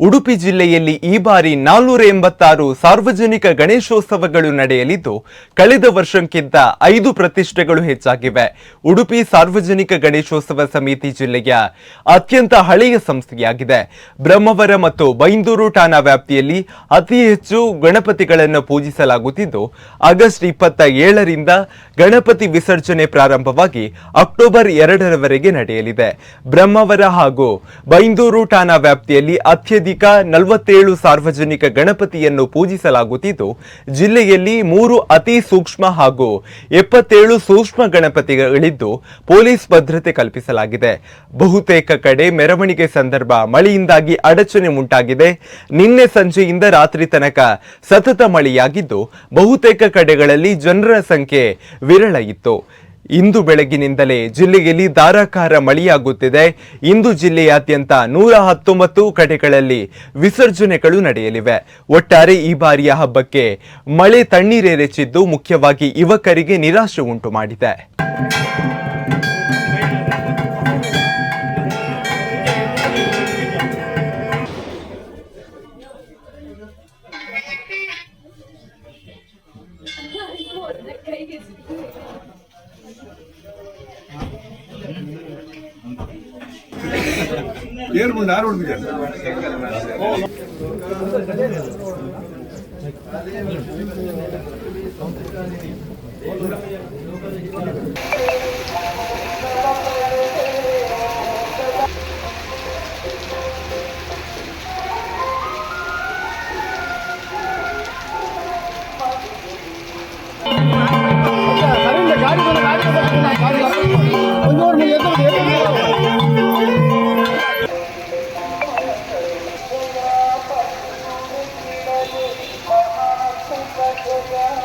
ಉಡುಪಿ ಜಿಲ್ಲೆಯಲ್ಲಿ ಈ ಬಾರಿ ನಾಲ್ನೂರ ಎಂಬತ್ತಾರು ಸಾರ್ವಜನಿಕ ಗಣೇಶೋತ್ಸವಗಳು ನಡೆಯಲಿದ್ದು, ಕಳೆದ ವರ್ಷಕ್ಕಿಂತ ಐದು ಪ್ರತಿಷ್ಠೆಗಳು ಹೆಚ್ಚಾಗಿವೆ. ಉಡುಪಿ ಸಾರ್ವಜನಿಕ ಗಣೇಶೋತ್ಸವ ಸಮಿತಿ ಜಿಲ್ಲೆಯ ಅತ್ಯಂತ ಹಳೆಯ ಸಂಸ್ಥೆಯಾಗಿದೆ. ಬ್ರಹ್ಮವರ ಮತ್ತು ಬೈಂದೂರು ಠಾಣಾ ವ್ಯಾಪ್ತಿಯಲ್ಲಿ ಅತಿ ಹೆಚ್ಚು ಗಣಪತಿಗಳನ್ನು ಪೂಜಿಸಲಾಗುತ್ತಿದ್ದು, ಆಗಸ್ಟ್ ಇಪ್ಪತ್ತ ಏಳರಿಂದ ಗಣಪತಿ ವಿಸರ್ಜನೆ ಪ್ರಾರಂಭವಾಗಿ ಅಕ್ಟೋಬರ್ ಎರಡರವರೆಗೆ ನಡೆಯಲಿದೆ. ಬ್ರಹ್ಮವರ ಹಾಗೂ ಬೈಂದೂರು ಠಾಣಾ ವ್ಯಾಪ್ತಿಯಲ್ಲಿ ಅತ್ಯಧಿಕ ನಲವತ್ತೇಳು ಸಾರ್ವಜನಿಕ ಗಣಪತಿಯನ್ನು ಪೂಜಿಸಲಾಗುತ್ತಿದ್ದು, ಜಿಲ್ಲೆಯಲ್ಲಿ ಮೂರು ಅತಿ ಸೂಕ್ಷ್ಮ ಹಾಗೂ ಎಪ್ಪತ್ತೇಳು ಸೂಕ್ಷ್ಮ ಗಣಪತಿಗಳಿದ್ದು ಪೊಲೀಸ್ ಭದ್ರತೆ ಕಲ್ಪಿಸಲಾಗಿದೆ. ಬಹುತೇಕ ಕಡೆ ಮೆರವಣಿಗೆ ಸಂದರ್ಭ ಮಳೆಯಿಂದಾಗಿ ಅಡಚಣೆ ಉಂಟಾಗಿದೆ. ನಿನ್ನೆ ಸಂಜೆಯಿಂದ ರಾತ್ರಿ ತನಕ ಸತತ ಮಳೆಯಾಗಿದ್ದು, ಬಹುತೇಕ ಕಡೆಗಳಲ್ಲಿ ಜನರ ಸಂಖ್ಯೆ ವಿರಳ ಇತ್ತು. ಇಂದು ಬೆಳಗಿನಿಂದಲೇ ಜಿಲ್ಲೆಯಲ್ಲಿ ಧಾರಾಕಾರ ಮಳೆಯಾಗುತ್ತಿದೆ. ಇಂದು ಜಿಲ್ಲೆಯಾದ್ಯಂತ ನೂರ ಹತ್ತೊಂಬತ್ತು ಕಡೆಗಳಲ್ಲಿ ವಿಸರ್ಜನೆಗಳು ನಡೆಯಲಿವೆ. ಒಟ್ಟಾರೆ ಈ ಬಾರಿಯ ಹಬ್ಬಕ್ಕೆ ಮಳೆ ತಣ್ಣೀರೆರೆಚಿದ್ದು ಮುಖ್ಯವಾಗಿ ಯುವಕರಿಗೆ ನಿರಾಶೆ ಉಂಟು ಮಾಡಿದೆ. 여러분 나눠옵니다. Yeah.